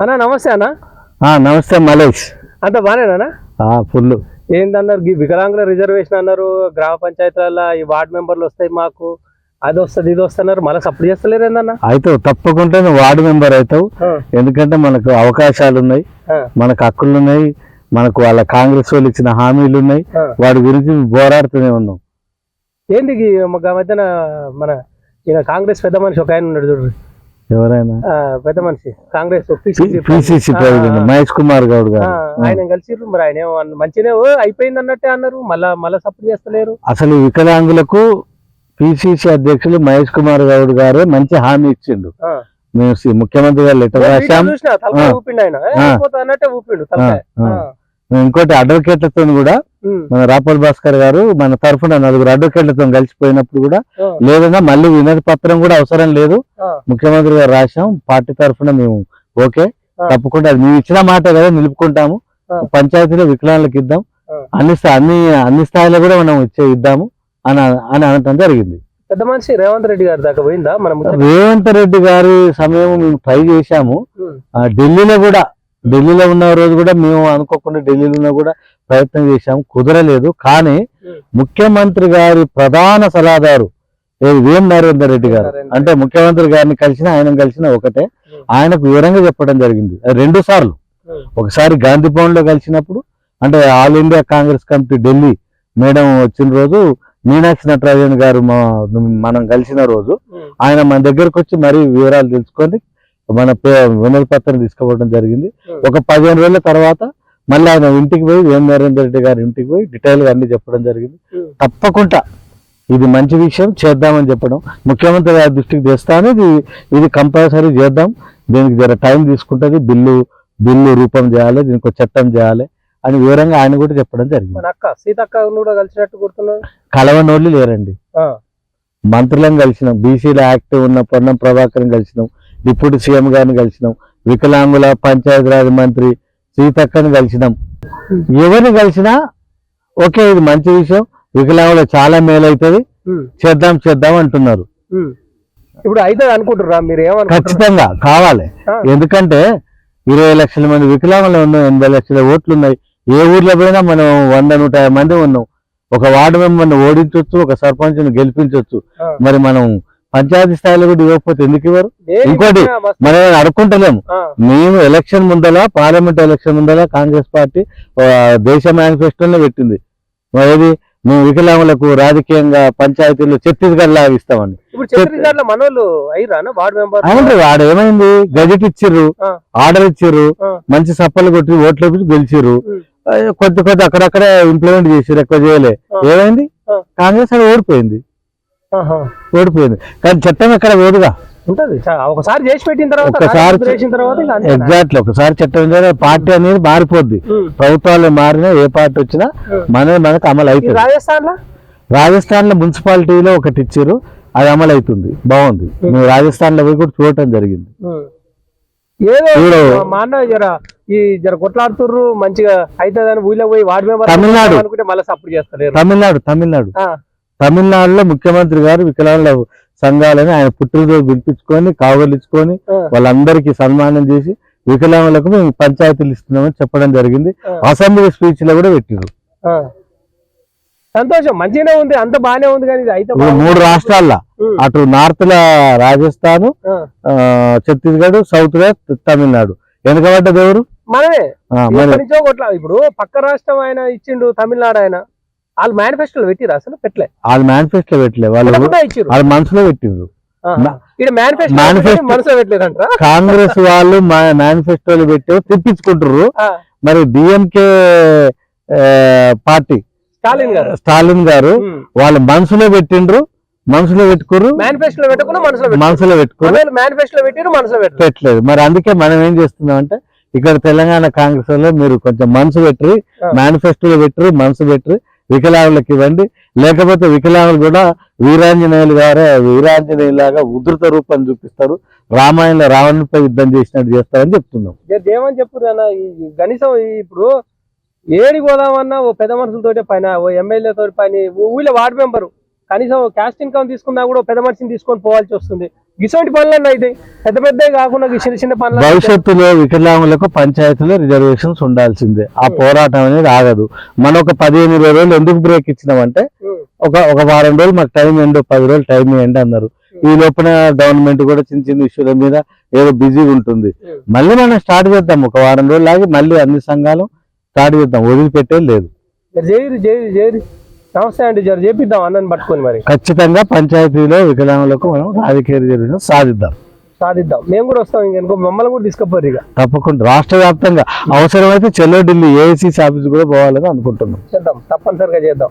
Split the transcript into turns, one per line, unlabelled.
అన్న నమస్తే అన్న.
ఆ, నమస్తే మలేష్.
అంత బానేనా
ఫుల్
ఏందన్నారు ఈ వికలాంగుల రిజర్వేషన్ అన్నారు గ్రామ పంచాయతీల ఈ వార్డ్ మెంబర్లు వస్తాయి మాకు అది వస్తుంది ఇది వస్తున్నారు మళ్ళీ సపోర్ట్ చేస్తలేరు ఏందన్న?
అయితే తప్పకుండా నువ్వు వార్డు మెంబర్ అవుతావు ఎందుకంటే మనకు అవకాశాలు ఉన్నాయి మనకు హక్కులు ఉన్నాయి మనకు వాళ్ళ కాంగ్రెస్ వాళ్ళు ఇచ్చిన హామీలు ఉన్నాయి వాటి గురించి పోరాడుతూనే ఉన్నాం.
ఏంది ఒక మధ్యన మన ఈయన కాంగ్రెస్ పెద్ద మనిషి ఒక ఆయన ఉన్నాడు చూడు.
ఎవరైనా?
పెద్ద మనిషి. Congress
PCC president. Mahesh Kumar Goud గారు.
ఆయన కలిసిర్రు. మరి ఆయన మంచినే అయిపోయింది అన్నట్టే అన్నారు. మళ్ళా మళ్ళా సపోర్ట్ చేస్తలేరు.
అసలు వికలాంగులకు పిసిసి అధ్యక్షులు మహేష్ కుమార్ గౌడ్ గారే మంచి హామీ ఇచ్చిండు. మేము ముఖ్యమంత్రి గారు లెటర్ రాశాం.
ఊపిండు ఆయన. అన్నట్టే ఊపిండు
ఇంకోటి అడ్వకేట్లతో కూడా మన రాపల్ భాస్కర్ గారు మన తరఫున నలుగురు అడ్వకేట్లతో కలిసిపోయినప్పుడు కూడా లేదన్నా మళ్ళీ వినతి పత్రం కూడా అవసరం లేదు. ముఖ్యమంత్రి గారు రాశాం పార్టీ తరఫున మేము ఓకే. తప్పకుండా అది మేము ఇచ్చిన మాట కదా నిలుపుకుంటాము. పంచాయతీలో వికలాంగులకు ఇద్దాం. అన్ని అన్ని అన్ని స్థాయిలో కూడా మనం ఇచ్చే ఇద్దాము అని అని అనటం జరిగింది
పెద్ద మనిషి రేవంత్ రెడ్డి గారి దాకా పోయిందా మన?
రేవంత్ రెడ్డి గారి సమయం మేము ట్రై చేశాము ఢిల్లీలో కూడా ఢిల్లీలో ఉన్న రోజు కూడా మేము అనుకోకుండా ఢిల్లీలో ఉన్నా కూడా ప్రయత్నం చేశాము కుదరలేదు. కానీ. ముఖ్యమంత్రి గారి ప్రధాన సలహాదారు ఏ వేం నరేందర్ రెడ్డి గారు. అంటే ముఖ్యమంత్రి గారిని కలిసిన ఆయన కలిసిన ఒకటే. ఆయనకు వివరంగా చెప్పడం జరిగింది. రెండు సార్లు. ఒకసారి గాంధీ భవన్లో కలిసినప్పుడు అంటే All India Congress committee Delhi madam వచ్చిన రోజు మీనాక్షి నటరాజన్ గారు మనం కలిసిన రోజు ఆయన మన దగ్గరకు వచ్చి మరీ వివరాలు తెలుసుకొని మన వినతి పత్రం తీసుకుపోవడం జరిగింది. ఒక పదిహేను రోజుల తర్వాత మళ్ళీ ఆయన ఇంటికి పోయి వేం నరేందర్ రెడ్డి గారి ఇంటికి పోయి డీటెయిల్గా అన్ని చెప్పడం జరిగింది. తప్పకుండా ఇది మంచి విషయం చేద్దామని చెప్పడం. ముఖ్యమంత్రి గారి దృష్టికి తెస్తాను ఇది ఇది కంపల్సరీ చేద్దాం. దీనికి జర టైం తీసుకుంటుంది. బిల్లు బిల్లు రూపం చేయాలి దీనికి ఒక చట్టం చేయాలి అని వివరంగా ఆయన కూడా చెప్పడం జరిగింది.
అక్క సీతక్క కూడా కలిసినట్టు గుర్తున్నారు
కలవనోళ్ళు లేరండి. మంత్రులను కలిసినాం బీసీల యాక్టివ్ ఉన్న పొన్నం ప్రభాకర్ కలిసినాం డిప్యూటీ సీఎం గారిని కలిసినాం వికలాంగుల పంచాయతీరాజ్ మంత్రి సీతక్కని కలిసినాం. ఎవరిని కలిసినా ఓకే ఇది మంచి విషయం. వికలాంగులకు చాలా మేలైతుంది.
ఉమ్,
చేద్దాం చేద్దాం అంటున్నారు.
ఇప్పుడు అయితే అనుకుంటుర్రా మీరు ఏమనుకుంటారు
ఖచ్చితంగా కావాలి. ఎందుకంటే ఇరవై లక్షల మంది వికలాంగులు ఉన్నాం ఎనభై లక్షల ఓట్లు ఉన్నాయి. ఏ ఊర్లో పోయినా మనం వంద నూట యాభై మంది ఉన్నాం. ఒక వార్డు మెంబర్ని ఓడించవచ్చు ఒక సర్పంచ్ని గెలిపించవచ్చు. మరి మనం పంచాయతీ స్థాయిలో కూడా ఇవ్వకపోతే ఎందుకు ఇవ్వరు? ఇంకోటి, మనం అడుక్కుంటలేము మేము ఎలక్షన్ ముందల పార్లమెంట్ ఎలక్షన్ ముందల కాంగ్రెస్ పార్టీ దేశ మేనిఫెస్టోలో పెట్టింది. మరి ఏది? మేము వికలాంగులకు రాజకీయంగా పంచాయతీలో ఛత్తీస్గఢ్ లాగా
మెంబర్
అవును వాడు ఏమైంది? గజెట్ ఇచ్చిర్రు. ఆర్డర్ ఇచ్చిర్రు. మంచి సప్పలు కొట్టి ఓట్లు గెలిచిర్రు. కొద్ది కొద్ది అక్కడక్కడ ఇంప్లిమెంట్ చేసిర్రు ఎక్కువ చేయలే. ఏమైంది. కాంగ్రెస్ అది ఓడిపోయింది. ఓడిపోయింది. కానీ చట్టం ఎక్కడ
ఉంటది. చా- ఒకసారి చేసి పెట్టిన తర్వాత చేసిన తర్వాత?
ఎగ్జాక్ట్లీ ఒకసారి చట్టం పార్టీ అనేది మారిపోద్ది. ప్రభుత్వాలు మారినా ఏ పార్టీ వచ్చినా. మన మనకు అమలు అవుతుంది రాజస్థాన్లో రాజస్థాన్లో మున్సిపాలిటీలో ఒకటి ఇచ్చారు. అది అమలు అవుతుంది బాగుంది. మేము రాజస్థాన్లో పోయి కూడా చూడటం జరిగింది.
ఏదో. మా అన్న జర ఈ జర కొట్లాడుతుర్రు మంచిగా అవుతుందని ఊళ్ళో పోయి వార్డు మెంబర్
తమిళనాడు.
అనుకుంటే మళ్ళీ సపోర్ట్ చేస్తలేరు.
తమిళనాడు తమిళనాడు. తమిళనాడులో ముఖ్యమంత్రి గారు వికలాంగుల సంఘాలని ఆయన పుట్టినరోజు పిలిపించుకొని కావలించుకొని వాళ్ళందరికీ సన్మానం చేసి వికలాంగులకు మేము పంచాయతీలు ఇస్తున్నామని చెప్పడం జరిగింది. అసెంబ్లీ స్పీచ్లో కూడా పెట్టిరు.
సంతోషం. మంచిగానే ఉంది. అంత బాగానే ఉంది కానీ ఇది అయితే.
మూడు రాష్ట్రాల్లో. అటు నార్త్లో రాజస్థాన్. ఛత్తీస్గఢ్ సౌత్లో తమిళనాడు. వెనకబడ్డది ఎవరు?
మనమే. ఇప్పుడు పక్క రాష్ట్రం ఆయన ఇచ్చిండు తమిళనాడు ఆయన. వాళ్ళు మేనిఫెస్టోలు పెట్టిరు అసలు? పెట్టలే.
వాళ్ళు మేనిఫెస్టో పెట్టలే. వాళ్ళు వాళ్ళ మనసులో పెట్టిండ్రు కాంగ్రెస్ వాళ్ళు మేనిఫెస్టోలు పెట్టి తిప్పించుకుంటారు మరి డిఎంకే పార్టీ
స్టాలిన్ గారు.
స్టాలిన్ గారు వాళ్ళ మనసులో పెట్టిండ్రు మనసులో పెట్టుకోరు
మేనిఫెస్టోలో పెట్టకుండా మనసులో
పెట్టుకోరు
మేనిఫెస్టోలో పెట్టిరు మనసులో
పెట్టలేదు. మరి అందుకే మనం ఏం చేస్తున్నాం అంటే ఇక్కడ తెలంగాణ కాంగ్రెస్లో మీరు కొంచెం మనసు పెట్టరు. మేనిఫెస్టోలో పెట్టరు మనసు పెట్టరు వికలాంగులకు ఇవ్వండి. లేకపోతే వికలాంగులు కూడా వీరాంజనేయులు గారే వీరాంజనేయులు లాగా ఉధృత రూపం చూపిస్తారు. రామాయణంలో రావణుడిపై యుద్ధం చేసినట్టు చేస్తారని చెప్తున్నాం.
ఏమని చెప్పు అన్న ఈ కనీసం ఇప్పుడు ఏడి పోదామన్నా ఓ పెద్ద మనుషులతోటే పైన ఓ ఎమ్మెల్యేతో పని ఊళ్ళో వార్డు మెంబరు. కనీసం క్యాస్ట్ ఇన్కమ్ తీసుకున్నా కూడా పెద్ద మనిషిని తీసుకొని పోవాల్సి వస్తుంది. ఇటువంటి పనులన్నీ అయితే పెద్ద పెద్ద కాకుండా చిన్న చిన్న పనులు
భవిష్యత్తులో వికలాంగులకు పంచాయతీలో రిజర్వేషన్స్ ఉండాల్సిందే. ఆ పోరాటం అనేది ఆగదు. మనం ఒక పదిహేను ఇరవై రోజులు ఎందుకు బ్రేక్ ఇచ్చినామంటే ఒక ఒక వారం రోజులు మాకు టైం ఇవ్వండి పది రోజులు టైం ఇవ్వండి అన్నారు. ఈ లోపల గవర్నమెంట్ కూడా చిన్న చిన్న ఇష్యూల మీద ఏదో బిజీగా ఉంటుంది. మళ్ళీ మనం స్టార్ట్ చేద్దాం. ఒక వారం రోజులు ఆగి మళ్ళీ అన్ని సంఘాలు స్టార్ట్ చేద్దాం. వదిలిపెట్టేది లేదు.
మరి జైరు జైరు జైరు నమస్తే అండి జర చేపిద్దాం అన్నని పట్టుకొని మరి.
ఖచ్చితంగా పంచాయతీలో వికలాంగులకు మనం రాజకీయ రిజర్వేషన్ సాధిద్దాం.
సాధిద్దాం. మేము కూడా వస్తాం ఇంకనుకో మమ్మల్ని కూడా తీసుకుపోరు ఇక.
తప్పకుండా. రాష్ట్ర వ్యాప్తంగా అవసరమైతే చెల్లో ఢిల్లీ ఏఐసిసి ఆఫీస్ కూడా పోవాలని అనుకుంటున్నాం.
చేద్దాం. తప్పనిసరిగా చేద్దాం.